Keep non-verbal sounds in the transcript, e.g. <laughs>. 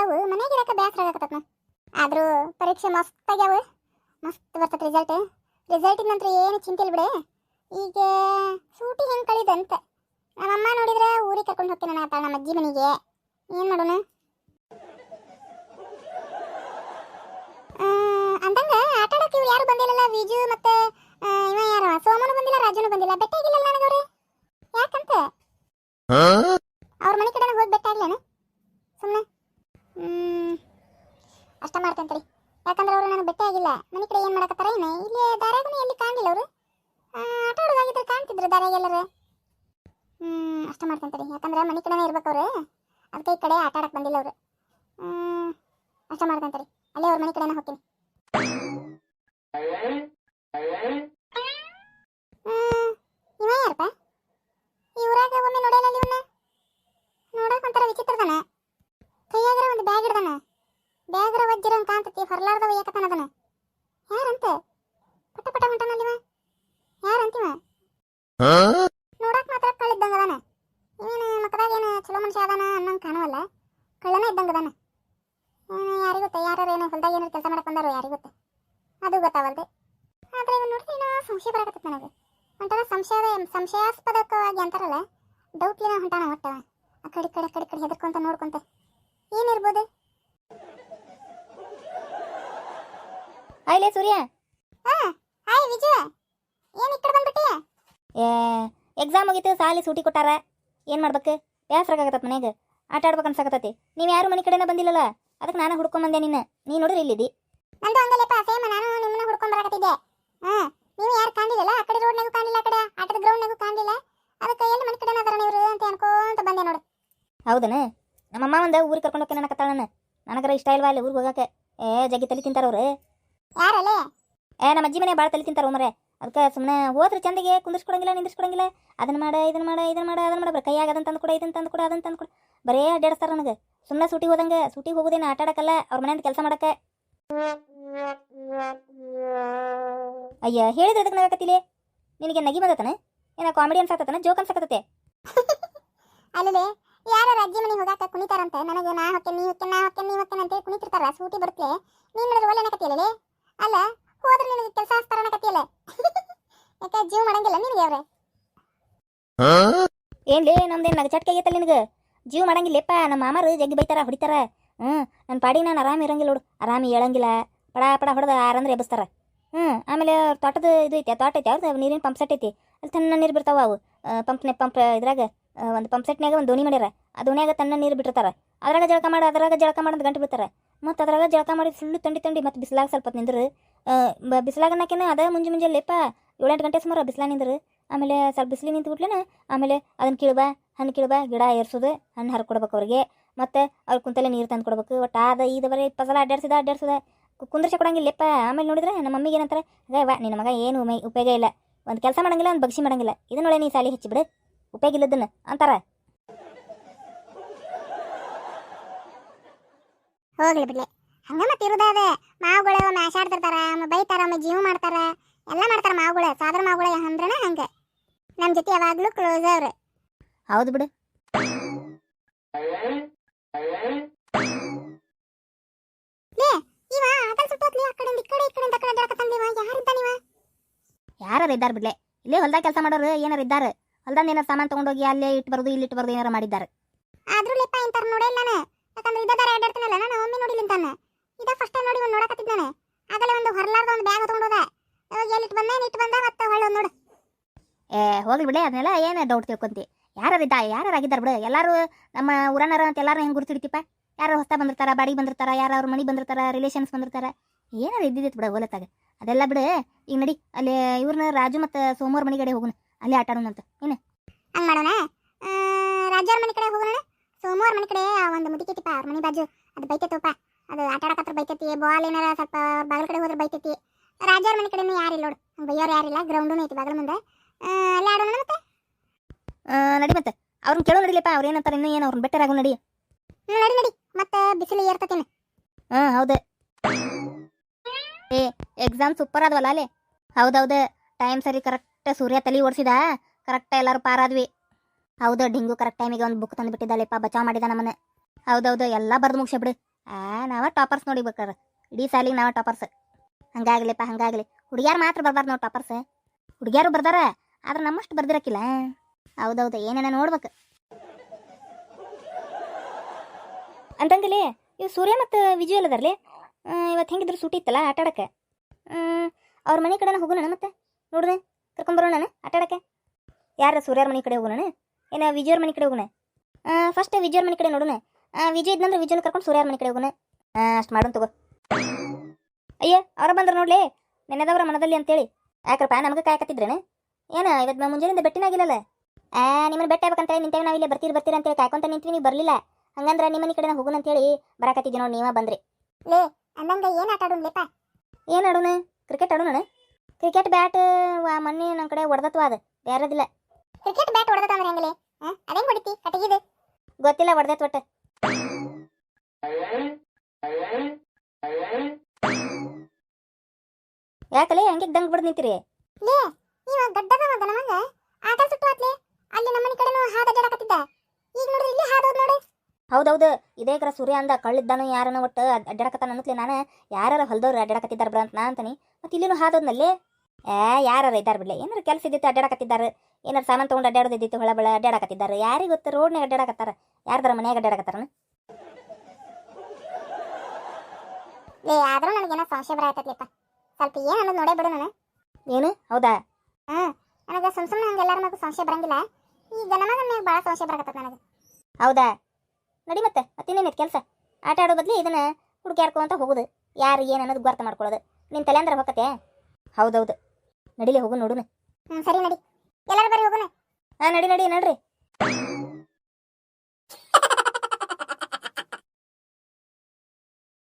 ಅದಾವು ಮನೆಗೆ ಇರಕ್ಕೆ ಬೇಸರ ಆಗತ್ತದ ಆದ್ರೂ ಪರೀಕ್ಷೆ ಮಸ್ತ್ ಆಗ್ಯಾವ, ಮಸ್ತ್ ಬರ್ತದ ರಿಸಲ್ಟ್ ರಿಸಲ್ಟ್ ನಂತರ ಏನು ಚಿಂತೆ ಇಲ್ಲ ಬಿಡೆ ಈಗ ಸೂಟಿ ಹೆಂಗ್ ಕಳಿದಂತ. ನಮ್ಮಮ್ಮ ನೋಡಿದ್ರೆ ಊರಿಗೆ ಕರ್ಕೊಂಡು ಹೋಗ್ತೀನಿ ನನ್ನ ನಮ್ಮ ಅಜ್ಜಿ ಮನೆಗೆ. ಏನು ಮಾಡೋಣ? ಅಂದಂಗ ಆಟ ಆಡಕ್ಕೆ ಇವ್ರು ಯಾರು ಬಂದಿಲ್ಲಲ್ಲ, ವಿಜು ಮತ್ತೆ ಇವ ಯಾರು? ಸೋಮನು ಬಂದಿಲ್ಲ ರಾಜುನು ಬಂದಿಲ್ಲ ಬೆಟ್ಟ ಆಗಿಲ್ಲಲ್ಲ ನನಗವ್ರೆ ಯಾಕಂತ ಅವ್ರ ಮನೆ ಕಡೆ ಹೋಗಿ ಬೆಟ್ಟ ಆಗ್ಲೇನ ಸುಮ್ಮನೆ ಹ್ಮ್ ಅಷ್ಟ ಮಾಡ್ತೇನೆ ಯಾಕಂದ್ರೆ ಅವರು ನನಗೆ ಬೆಟ್ಟ ಆಗಿಲ್ಲ ಮನೆ ಕಡೆ ಏನು ಮಾಡಕತ್ತಾರ ಏನ ಇಲ್ಲಿ ದಾರ್ಯಾಗೂ ಎಲ್ಲಿ ಕಾಣಲಿಲ್ಲ ಅವರು ಆಟ ಆಡೋದಾಗಿದ್ರೆ ಕಾಣ್ತಿದ್ರು ದಾರ್ಯಾಗ ಎಲ್ಲರೂ? ಹ್ಮ್, ಅಷ್ಟ ಮಾಡ್ಕೊಂತಾರೆ ಯಾಕಂದ್ರೆ ಮನೆ ಕಡೆನೇ ಇರ್ಬೇಕು ಅವ್ರು. ಅದಕ್ಕೆ ಈ ಕಡೆ ಆಟ ಆಡಕ್ಕೆ ಬಂದಿಲ್ಲ ಅವರು. ಹ್ಮ್, ಅಷ್ಟ ಮಾಡ್ಕೊಂತಾರೆ ಅಲ್ಲೇ ಅವ್ರ ಮನೆ ಕಡೆನೇ ಹೋಗ್ತೀನಿ. ಇವ ಯಾರಪ್ಪ ಈ ಊರಾಗ ಒಮ್ಮೆ ನೋಡಲ್ಲ ಇವನ್ನ ನೋಡಕ್ ವಿಚಿತ್ರದನ. ಒಂದು ಬ್ಯಾಗ್ ಹಿಡ್ದನ ಬ್ಯಾಗ್ರ ವಜ್ಜಿರ ಕಾಂತತಿ ಹೊರಲಾರ್ದವ ಏಕತನದನ ಯಾರಂತ ಪಟ ಪಟ ಹೊಂಟನಲ್ಲ ಇವ ಯಾರಂತಿವ ನೋಡಕ್ ಮಾತ್ರ ಕಳ್ಳಿದ್ದಂಗ ಅದಾನ ಇವೇನು ಮಕ್ಕದಾಗ ಏನು ಚಲೋ ಮನುಷ್ಯ ಅದಾನ ಅನ್ನಂಗ್ ಕಾಣವಲ್ಲ ಕಳ್ಳನ ಇದ್ದಂಗ ಅದಾನ ಯಾರಿಗೂ ಗೊತ್ತ ಯಾರು ಏನು ಹೊಲ್ದಾಗ ಏನಾರು ಕೆಲಸ ಮಾಡಕ್ ಬಂದಾರೋ ಯಾರಿಗೂ ಗೊತ್ತ? ಅದು ಗೊತ್ತಾವಲ್ದೆ. ಆದ್ರೆ ಇವ್ ನೋಡಿದ್ರೆ ಏನೋ ಸಂಶಯ ಬರಕತ್ತ ನನಗೆ. ಒಂಥರ ಸಂಶಯ ಸಂಶಯಾಸ್ಪದಕವಾಗಿ ಅಂತಾರಲ್ಲ ಏನೋ ಹೊಂಟಾನ ಒಟ್ಟ ಆ ಕಡೆ ಕಡೆ ಆ ಕಡೆ ಕಡೆ ಹೆದರ್ಕೊಂತ ನೋಡ್ಕೊಂತ. ಏನಿರ್ಬೋದು? ಆಯ್ಲೆ ಸೂರ್ಯ. ಹಾ ಹಾಯ್ ವಿಜಯ ಏನ್ ಇಕ್ಕಡೆ ಕಡೆ ಬಂದ್ಬಿಟ್ಟಿ? ಏ ಎಕ್ಸಾಮ್ ಮುಗೀತು ಸಾಲಿ ಸೂಟಿ ಕೊಟ್ಟಾರ. ಏನು ಮಾಡ್ಬೇಕು? ಬೇಸರಾಗತ್ತದ ಮನೆಗೆ ಆಟ ಆಡ್ಬೇಕು ಅನ್ಸಕತ್ತೈತಿ. ನೀವು ಯಾರು ಮನೆ ಕಡೆನ ಬಂದಿಲ್ಲಲ್ಲ? ಅದಕ್ಕೆ ನಾನು ಹುಡ್ಕೊಂಬಂದೆ ನಿನ್ನ. ನೀ ನೋಡ್ರಿ ಇಲ್ಲಿದ್ದಿ ನಂದು ಹಂಗಲ್ಲಪ್ಪ ಸೇಮ್ ನಾನು ನಿಮ್ಮನ್ನ ಹುಡ್ಕೊಂಡ್ ಬರಕತ್ತಿದ್ದೆ. ಹಾ ನೀವು ಯಾರು ಕಾಣಲಿಲ್ಲ ಆ ಕಡೆ ರೋಡ್ನಾಗೂ ಕಾಣಲಿಲ್ಲ ಆ ಕಡೆ ಆಟದ ಗ್ರೌಂಡ್ನಾಗೂ ಕಾಣಲಿಲ್ಲ. ಅದಕ್ಕೆ ಎಲ್ಲಿ ಮನೆ ಕಡೆ ಅದಾರ ಇವ್ರು ಅಂತ ಅನ್ಕೊಂತ ಬಂದೆ ನೋಡು. ಹೌದನ? ನಮ್ಮಮ್ಮ ಒಂದು ಊರಿಗೆ ಕರ್ಕೊಂಡು ಹೋಗ್ತೀನಿ ಅನ್ನಕತ್ತಾಳ ನಾನು ನನಗರ ಇಷ್ಟ ಇಲ್ವಾ ಅಲ್ಲಿ ಊರಿಗೆ ಹೋಗಕ್ಕೆ ಏ ಜಗ್ಗಿ ತಲೆ ತಿಂತಾರ ಅವ್ರು. ಯಾರಲ್ಲೇ? ಏ ನಮ್ಮ ಅಜ್ಜಿ ಮನೆ ಭಾಳ ತಲೆ ತಿಂತಾರ ಮರೆ. ಅದಕ್ಕೆ ಸುಮ್ಮನೆ ಹೋದ್ರೆ ಚಂದಿಗೆ ಕುಂದಿರ್ಸ್ಕೊಡಂಗಿಲ್ಲ, ನಿಂದಿರ್ಸ್ಕೊಡಂಗಿಲ್ಲ. ಅದನ್ನ ಮಾಡ ಇದನ್ನ ಮಾಡ ಇದನ್ನ ಮಾಡ ಅದನ್ನ ಮಾಡ. ಕೈಯಾಗ ಅದನ್ನ ತಂದು ಕೊಡ ಇದನ್ನ ತಂದು ಕೊಡ ಅದನ್ನ ತಂದು ಕೊಡ. ಬರೇ ಅಡ್ಡಾಡಿಸ್ತಾರ ನನಗೆ. ಸುಮ್ಮನೆ ಸೂಟಿ ಹೋದಂಗೆ, ಸೂಟಿ ಹೋಗೋದೇನು ಆಟ ಆಡಕ್ಕಲ್ಲ, ಅವ್ರ ಮನೆಯಿಂದ ಕೆಲಸ ಮಾಡಕ್ಕೆ. ಅಯ್ಯ, ಹೇಳಿದ್ರೆ ಅದಕ್ಕೆ ನಗಕತ್ತಿಲೆ? ನಿನಗೆ ನಗಿ ಬಂದತನ? ಏನ ಕಾಮಿಡಿ ಅನ್ಸತ್ತನ ಜೋಕ್ ಅನ್ಸಕತ್ತತೆ? <laughs> ಅಲ್ಲದೆ ಯಾರ ರಾಜ್ಯ ಮನೆ ಹೋಗಾಕ ಕುಣಿತಾರಂತ, ನನಗೆ ನಾ ಹೊಕ್ಕೆ ನೀ ಹೊಕ್ಕೆ ನಾ ಹೊಕ್ಕೆ ನೀ ಹೊಕ್ಕೆ ಅಂತ ಕುಣಿತಿರ್ತಾರ ಸೂಟಿ ಬರ್ತಲೆ, ನೀನ್ ಮಾಡಿದ್ರೆ ಒಳ್ಳೆ ಅನ್ನಕತ್ತಿಯಲ್ಲ ಅಲ್ಲ, ಹೋದ್ರೆ ನಿನಗೆ ಕೆಲಸ ಹಸ್ತಾರ ಅನ್ನಕತ್ತಿಯಲ್ಲ ಜೀವ ಮಾಡಂಗಿಲ್ಲ ನಿನಗೆ ಅವ್ರೆ? ಏನ್ಲೇ ನಮ್ದೇನ್ ನಗ ಚಟ್ಕೆ ಆಗೈತಲ್ಲ ನಿನಗೆ? ಜೀವ ಮಾಡಂಗಿಲ್ಲಪ್ಪ ನಮ್ಮ ಮಾಮಾರು ಜಗ್ಗಿ ಬೈತಾರ ಹೊಡಿತಾರ. ಹ್ಞೂ ನನ್ನ ಪಾಡಿ ನಾನು ಆರಾಮ ಇರಂಗಿಲ್ಲ ನೋಡು. ಆರಾಮ ಹೇಳಂಗಿಲ್ಲ ಪಡ ಪಡ ಹೊಡೆದ ಆರಂದ್ರೆ ಎಬ್ಬಿಸ್ತಾರ. ಹ್ಞೂ ಆಮೇಲೆ ತೋಟದ ಇದು ಐತೆ ತೋಟ ಐತೆ ಅವ್ರದ್ದು ನೀರಿನ ಪಂಪ್ ಸೆಟ್ ಐತಿ. ಅಲ್ಲಿ ತನ್ನ ನೀರು ಬಿಡ್ತಾವ ಅವು. ಪಂಪ್ನೆ ಪಂಪ್ ಇದ್ರಾಗ ಒಂದು ಪಂಪ್ ಸೆಟ್ನಾಗ ಒಂದು ದೋಣಿ ಮಾಡ್ಯಾರ. ಆ ದೋಣಿಯಾಗ ತನ್ನ ನೀರು ಬಿಟ್ಟಿರ್ತಾರ. ಅದ್ರಾಗ ಜಳಕ ಮಾಡಿ ಅದ್ರಾಗ ಜಳಕ ಮಾಡಿ ಗಂಟು ಬಿಡ್ತಾರೆ. ಮತ್ತು ಅದ್ರಾಗ ಜಳಕ ಮಾಡಿ ಫುಲ್ಲು ತಂಡಿ ತಂಡಿ ಮತ್ತು ಬಿಸಿಲಾಗ ಸ್ವಲ್ಪ ನಿಂದ್ರೆ ಬಿಸಿಲಾಗ ಅನ್ನಕೇನ ಅದ ಮುಂಜೆ ಮುಂಜೆ ಲೇಪ ಏಳೆಂಟು ಗಂಟೆ ಸುಮಾರು ಬಿಸಿಲ ನಿಂದ್ರು. ಆಮೇಲೆ ಸ್ವಲ್ಪ ಬಿಸಿಲಿ ನಿಂತು ಬಿಟ್ಲೇನ ಆಮೇಲೆ ಅದನ್ನ ಕೀಳ್ಬಾ, ಹಣ್ಣು ಕೀಳ್ಬಾ, ಗಿಡ ಏರ್ಸೋದು, ಹಣ್ಣು ಹರ್ಕೊಡ್ಬೇಕು ಅವ್ರಿಗೆ. ಮತ್ತು ಅವ್ರು ಕುಂತಲೆ ನೀರು ತಂದು ಕೊಡ್ಬೇಕು. ಒಟ್ಟು ಆದ ಇದು ಬರೀ ಸಲ ಅಡ್ಡಾಡ್ಸಿದ ಅಡ್ಡಾಡ್ಸದ ಕುಂದ್ರಸಿ ಕೊಡಂಗಿಲ್ಲಪ್ಪ. ಆಮೇಲೆ ನೋಡಿದ್ರೆ ನಮ್ಮ ಮಮ್ಮಿಗೆ ಏನಂತಾರೆ ವಾ ನಿನ್ನ ಮಗ ಏನು ಉಮೆ ಉಪಯೋಗ ಇಲ್ಲ. ಒಂದು ಕೆಲಸ ಮಾಡಂಗಿಲ್ಲ, ಒಂದು ಬಗ್ಸಿ ಮಾಡಂಗಿಲ್ಲ. ಇದನ್ನೊಳೆ ನೀ ಸಾಲಿ ಹೆಚ್ಚಿಬಿಡು ಉಪಯೋಗ ಇಲ್ಲದನ್ನು ಅಂತಾರೆ. ಹೋಗ್ಲಿ ಬಿಡ್ಲಿ. ಹಂಗ ಮತ್ತೆ ಇರುದಾದ ಮಾವುಗಳು ಬೈತಾರ ಒಮ್ಮೆ ಜೀವ ಮಾಡ್ತಾರ. ಎಲ್ಲ ಮಾಡ್ತಾರ ಮಾವುಗಳು ಸಾದ್ರ ಮಾವುಗಳು ಅಂದ್ರನ ಹಂಗ. ನಮ್ಮ ಜೊತೆ ಯಾವಾಗಲೂ ಕ್ಲೋಸ್ ಅವ್ರೆ. ಹೌದು ಬಿಡು. ಲೇ ಇವ ಆಗಲ್ ಸುತ್ತೋತ್ಲಿ ಆ ಕಡೆಯಿಂದ ಈ ಕಡೆ ಈ ಕಡೆಯಿಂದ ಆ ಕಡೆ ಯಾರಿದ್ದ ನೀವ ಯಾರು ಇದ್ದಾರೆ ಬಿಡ್ಲೆ? ಇಲ್ಲೇ ಹೊಲ್ದಾಗ ಕೆಲಸ ಮಾಡೋರು ಏನಾರು ಇದ್ದಾರೆ? ಹೊಲ್ದಾಗ ಏನಾರು ಸಾಮಾನು ತೊಗೊಂಡೋಗಿ ಅಲ್ಲೇ ಇಟ್ಟು ಬರೋದು ಇಲ್ಲಿ ಇಟ್ಟು ಬರೋದು ಏನಾರು ಮಾಡಿದ್ದಾರೆ? ಆದ್ರೂ ಲೆಪ್ಪ ಇಂತಾರ ನೋಡಿಲ್ಲ ನಾನು. ಯಾಕಂದ್ರೆ ಇದ ದಾರ ಅಡ್ಡಾಡ್ತಾನಲ್ಲ ನಾನು ಒಮ್ಮೆ ನೋಡಿಲ್ಲ ಅಂತಾನ. ಇದ ಫಸ್ಟ್ ಟೈಮ್ ನೋಡಿ ಒಂದು ನೋಡಕತ್ತಿದ್ದಾನೆ ಆಗಲೇ ಒಂದು ಹೊರಲಾರ್ದ ಒಂದು ಬ್ಯಾಗ್ ತಗೊಂಡೋದ ಇವಾಗ ಎಲ್ಲಿ ಇಟ್ಟು ಬಂದ? ಇಟ್ಟು ಬಂದ? ಮತ್ತೆ ಹೊಳ್ಳ ನೋಡು. ಏ ಹೋಗ್ಲಿ ಬಿಡೆ ಅದನ್ನೆಲ್ಲ ಏನು ಡೌಟ್ ತಿಳ್ಕೊಂತಿ? ಯಾರು ಇದ್ದ ಯಾರು ಆಗಿದ್ದಾರೆ ಬಿಡು. ಎಲ್ಲರೂ ನಮ್ಮ ಊರನಾರ ಅಂತ ಎಲ್ಲರೂ ಹೆಂಗೆ ಗುರುತಿಡ್ತಿಪ್ಪ ಯಾರು ಹೊಸ ಬಂದಿರ್ತಾರ ಬಾಡಿಗೆ ಬಂದಿರ್ತಾರ ಯಾರು ಅವ್ರ ಮನೆ ಬಂದಿರ್ತಾರ ರಿಲೇಷನ್ಸ್ ಬಂದಿರ್ತಾರ. ಏನಾರು ಇದ್ದಿದ್ದಿತ್ತು ಬಿಡು ಹೋಲತ್ತಾಗ ಅದೆಲ್ಲ ಬಿಡು. ಈಗ ನಡಿ ಅಲ್ಲಿ ಇವ್ರನ್ನ ರಾಜು ಮತ್ತು ಸೋಮವಾರ ಮನೆ ಕಡೆ ಹೋಗೋಣ ಅಲ್ಲಿ ಆಟ ಆಡೋಣಂತ. ಏನು ಹಂಗ್ ಮಾಡೋಣ? ಆ, ರಾಜವ್ರ ಮನೆ ಕಡೆ ಹೋಗೋಣ ಸೋಮವಾರ ಮನೆ ಕಡೆ ಒಂದು ಮುದುಕಿತಿಪ್ಪ ಅವ್ರ ಮನೆ ಬಾಜು. ಅದು ಬೈತೈತಪ್ಪ ಅದು ಆಟ ಆಡಕತ್ರ ಬೈತೈತಿ. ಬಾಲ್ ಏನಾರ ಸ್ವಲ್ಪ ಬಾಗಿಲ ಕಡೆ ಹೋದ್ರೆ ಬೈತೈತಿ. ರಾಜವ್ರ ಮನೆ ಕಡೆನೂ ಯಾರಿಲ್ಲ ನೋಡು. ಬೈಯೋರು ಯಾರಿಲ್ಲ ಗ್ರೌಂಡೂ ಐತಿ ಬಾಗಿಲ ಮುಂದೆ. ಅಲ್ಲೇ ಆಡೋಣ ಮತ್ತೆ? ನಡಿ ಮತ್ತೆ. ಅವ್ರನ್ನ ಕೇಳೋ ನಡಿಲಿಪ್ಪ ಅವ್ರು ಏನಂತಾರೆ ಇನ್ನೂ ಏನು ಅವ್ರನ್ನ ಬೆಟ್ಟರಾಗು ನಡಿ. ನಡಿ ನಡಿ. ಮತ್ತೆ ಬಿಸಿಲು ಏರ್ತತೇನೆ? ಹಾಂ ಹೌದು. ಏ ಎಕ್ಸಾಮ್ ಸೂಪರ್ ಆದ್ವಲ್ಲ ಅಲ್ಲಿ? ಹೌದೌದು. ಟೈಮ್ ಸರಿ ಕರೆಕ್ಟ್ ಸೂರ್ಯ ತಲೆ ಓಡಿಸಿದ? ಕರೆಕ್ಟ್ ಎಲ್ಲರೂ ಪಾರಾದ್ವಿ ಹೌದು ಡಿಂಗು ಕರೆಕ್ಟ್ ಟೈಮಿಗೆ ಒಂದು ಬುಕ್ ತಂದು ಬಿಟ್ಟಿದ್ದಾಳೆಪ್ಪ ಬಚಾವ್ ಮಾಡಿದ ನಮ್ಮನ್ನ ಹೌದೌದು ಎಲ್ಲ ಬರ್ದು ಮುಗಿಸ್ಬಿಡು ಆ ನಾವ ಟಾಪರ್ಸ್ ನೋಡಿ ಬೇಕಾರೆ ಇಡೀ ಸಾಲಿಗೆ ನಾವ ಟಾಪರ್ಸ್ ಹಂಗಾಗ್ಲಿಪ್ಪ, ಹಂಗಾಗ್ಲಿ. ಹುಡುಗ್ಯಾರು ಮಾತ್ರ ಬರ್ಬಾರ್ದು ನೋಡಿ ಟಾಪರ್ಸ್ ಹುಡುಗ್ಯಾರು ಬರ್ದಾರ, ಆದ್ರೆ ನಮ್ಮಷ್ಟು ಬರ್ದಿರಕ್ಕಿಲ್ಲ ಹೌದೌದು, ಏನೇನ ನೋಡ್ಬೇಕು. ಅಂತಂದಿಲ್ಲಿ ಇವು ಸೂರ್ಯ ಮತ್ತು ವಿಜಯ್ ಅದಾರ್ಲಿ ಇವತ್ತು ಹೆಂಗಿದ್ರು ಸೂಟಿ ಇತ್ತಲ್ಲ ಆಟ ಆಡಕ್ಕೆ? ಅವ್ರ ಮನೆ ಕಡೆನ ಹೋಗೋಣ ಮತ್ತೆ? ನೋಡ್ದೆ ಕರ್ಕೊಂಬರೋಣ ಆಟಾಡಕ್ಕೆ ಯಾರ ಸೂರ್ಯರ ಮನೆ ಕಡೆ ಹೋಗೋಣ ಏನ ವಿಜಯವ್ರ ಮನೆ ಕಡೆ ಹೋಗೋಣ? ಫಸ್ಟ್ ವಿಜಯವ್ರ ಮನೆ ಕಡೆ ನೋಡೋಣ ವಿಜಯ ಇದ್ನಂದ್ರೆ ವಿಜಯನ ಕರ್ಕೊಂಡು ಸೂರ್ಯರ ಮನೆ ಕಡೆ ಹೋಗೋಣ ಅಷ್ಟು ಮಾಡೋಣ ತಗೋ. ಅಯ್ಯ ಅವ್ರ ಬಂದ್ರ ನೋಡ್ಲಿ ನೆನೆದವ್ರ ಮನದಲ್ಲಿ ಅಂತೇಳಿ. ಯಾಕ್ರಪ್ಪ ನಮಗೆ ಕಾಯಕತ್ತಿದ್ರೇನು? ಏನ ಇವತ್ತು ಮುಂಜಾನೆಯಿಂದ ಬೆಟ್ಟಿನಾಗಿಲ್ಲಲ್ಲ ಆ ನಿಮ್ಮನ್ನ ಬೆಟ್ಟ ಆಗ್ಬೇಕಂತ ನಿಂತೇವೆ ನಾವು ಇಲ್ಲೇ ಬರ್ತೀರಿ ಬರ್ತೀರಿ ಅಂತೇಳಿ ಕಾಯ್ಕೊಂತ ನಿಂತೀವಿ ನೀವು ಬರಲಿಲ್ಲ. ಹಂಗಂದ್ರೆ ನಿಮ್ಮನೆ ಕಡೆ ಹೋಗೋಣ ಅಂತೇಳಿ ಬರಾಕತ್ತಿದ್ದೆ ನೋಡಿ ನೀವ ಬಂದ್ರಿ. ಲೇ ಅಂದಂಗ ಏನು ಆಟ ಆಡೋನ್ಲೇಪ ಏನು ಆಡೋಣ? ಕ್ರಿಕೆಟ್ ಆಡೋಣ ಕ್ರಿಕೆಟ್ ಬ್ಯಾಟ್ ಮೊನ್ನೆ ನಮ್ಮ ಕಡೆ ಹೊಡೆದತ್ವ ಅದು ಬೇರೆದಿಲ್ಲ. ಕ್ರಿಕೆಟ್ ಬ್ಯಾಟ್ ಹೊಡೆದ ಅಂದ್ರೆ ಹೆಂಗಲೇ? ಅದೇನು ಹೊಡಿತಿ? ಕಟಗಿದು ಗೊತ್ತಿಲ್ಲ ಹೊಡೆದತ್ ಒಟ್ಟು. ಯಾಕಲೆ ಹಂಗೆ ದಂಗ್ ಬಿಡ್ ನಿಂತಿರಿ. ಲೇ ಇವ ಗಡ್ಡದ ಮಗ? ನಮಗ ಆಟ ಸುಟ್ಟು ಆತ್ಲೆ ಅಲ್ಲಿ ನಮ್ಮನೆ ಕಡೆನೂ ಹಾದ ಅಡ್ಡಾಡಕತ್ತಿದ್ದ ಈಗ ನೋಡ್ರಿ ಇಲ್ಲಿ ಹಾದ ನೋಡಿ. ಹೌದೌದು ಇದೇ ಕರ ಸೂರ್ಯ ಅಂದ ಕಳ್ಳಿದ್ದಾನು ಯಾರನ ಒಟ್ಟು ಅಡ್- ಅಡ್ಡಾಡಕತ್ತಾನ ಅನ್ನತ್ಲೆ ನಾನು. ಯಾರು ಹೊಲ್ದವ್ರು ಅಡ್ಡಾಡಕತ್ತಿದ್ದಾರೆ ಬ್ರ ಅಂತ ನಾ ಅಂತಾನೆ. ಮತ್ತೆ ಇಲ್ಲಿನೂ ಹಾದೋದ್ನಲ್ಲಿ ಏ ಯಾರು ಇದ್ದಾರ ಬಿಡ್ಲೆ ಏನಾರ ಕೆಲಸ ಇದ್ದಿತ್ತು ಅಡ್ಡಾಡಕತ್ತಿದ್ದಾರೆ ಏನಾರ ಸಾಮಾನು ತೊಗೊಂಡು ಅಡ್ಡಾಡೋದಿದ್ದಿತ್ತು ಹೊಳ ಬಳ ಅಡ್ಡಾಡಕತ್ತಿದ್ದಾರೆ ಯಾರಿಗೆ ಗೊತ್ತು ರೋಡ್ನಾಗ ಅಡ್ಡಾಡಕತ್ತಾರ ಯಾರ್ದಾರ ಮನ್ಯಾಗ ಅಡ್ಡಾಡಕತ್ತಾರನು ಏ ಆದ್ರೂ ನನಗೇನೋ ಸಂಶಯ ಬರತ್ತೈತ್ಲೆಪ್ಪ ಸ್ವಲ್ಪ ಏನು ಅನ್ನೋದು ನೋಡೇ ಬಿಡು ನಾನು. ಏನು? ಹೌದಾ? ಹಾಂ ನನಗೆ ಸುಮ್ ಸುಮ್ಮನೆ ಹಂಗೆ ಎಲ್ಲಾರ ಮಗು ಸಂಶಯ ಬರಂಗಿಲ್ಲ. ಈ ಗಣಮಗನ ಮ್ಯಾಗ ಭಾಳ ಸಂಶಯ ಬರಕತ್ತದ ನನಗೆ. ಹೌದಾ? ನಡಿ ಮತ್ತೆ ಮತ್ತಿನ್ನೇನೈತೆ ಕೆಲಸ? ಆಟ ಆಡೋ ಬದಲು ಇದನ್ನ ಹುಡುಕ್ಯಾರ್ಕೊಂತ ಹೋಗುದು. ಯಾರು ಏನು ಅನ್ನೋದು ಗೊರ್ತ ಮಾಡ್ಕೊಳ್ಳೋದು. ನಿನ್ನ ತಲೆ ಅಂದ್ರೆ ಹೋಗತ್ತೆ ಹೌದೌದು. ನಡಿಲಿ ಹೋಗು ನೋಡುನು. ಹ್ಞೂ ಸರಿ ನಡಿ. ಎಲ್ಲಾರು ಬರೀ ಹೋಗೋಣ ಹಾಂ ನಡಿ ನಡಿ ನಡ್ರಿ.